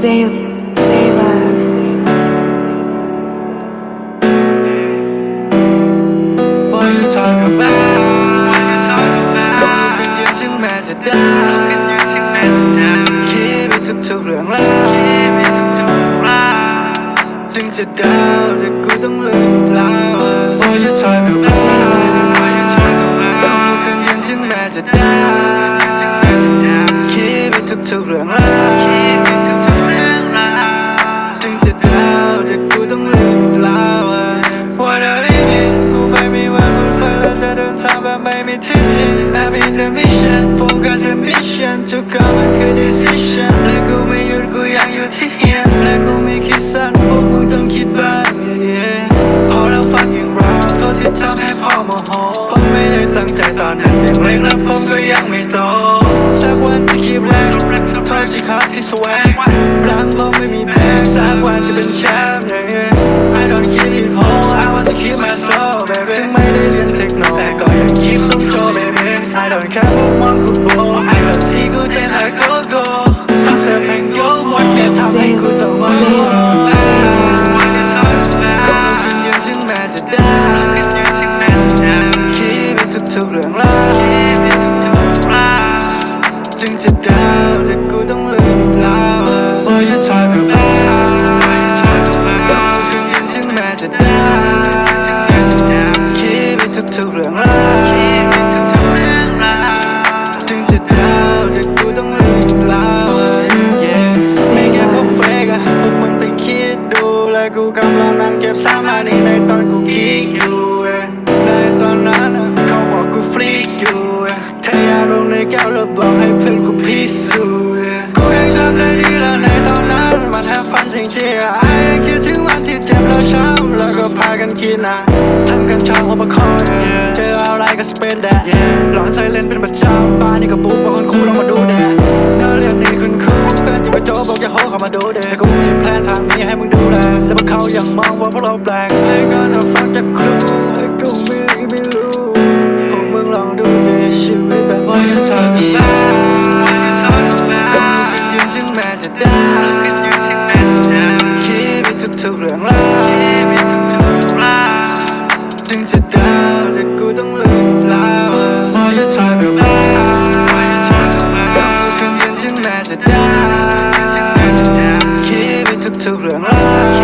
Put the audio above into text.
Say, say love. What you talk about ต้องลุกขึ้นยืนถึงแม้จะได้คิดไปทุกๆเรื่องราวถึงจะดาวแต่กูต้องลืมอีกแล้ว What you talk about ต้องลุกขึ้นยืนถึงแม้จะได้คิดไปทุกๆเรื่องราว โมโหผมไม่ได้ตั้งใจตอนนั้นยังเล็กและผมก็ยังไม่โตสักวันจะคิดแรงโทษที่ครับที่สวงหลังผมไม่มีแบกสักวันจะเป็นแชมป์ yeah I don't keep it whole I want to keep my soul baby ถึงไม่ได้เรียนเทคโนแต่ก็ยัง keep ส่งโจ baby I don't care พวกมองกูโบ I don't see กูเต้น I go go ได้แก้วแล้วบอกให้เพื่อนกูพิสูจน์กูยังจำได้ดีแล้วในตอนนั้นมันแทบฝันจริงๆไอ้คิดถึงวันที่เจ็บแล้วช้ำแล้วก็พากันกินอะทำกันชอบหัวประคอยเจออะไรก็สเปนแดดหลอนไซเลนเป็นประจำบ้านนี่ก็บู๊บอกคนคู่ลองมาดูแดดเนื้อเรื่องนี้คุณครูเพื่อนจะไปโจบอกอย่าโหเข้ามาดูแดกูมีแพลนทางนี้ให้มึงดูแลแล้วพวกเขายังมองว่าพวกเราแปลกไอ้ก็ ดาวชีวิตทุกๆเรื่องราวถึงจะดาวแต่กูต้องลืมล้วพออยู่ทอยเปล่าต้คืนเย็นแมจะดาวชีวิตทุกๆเรื่องราว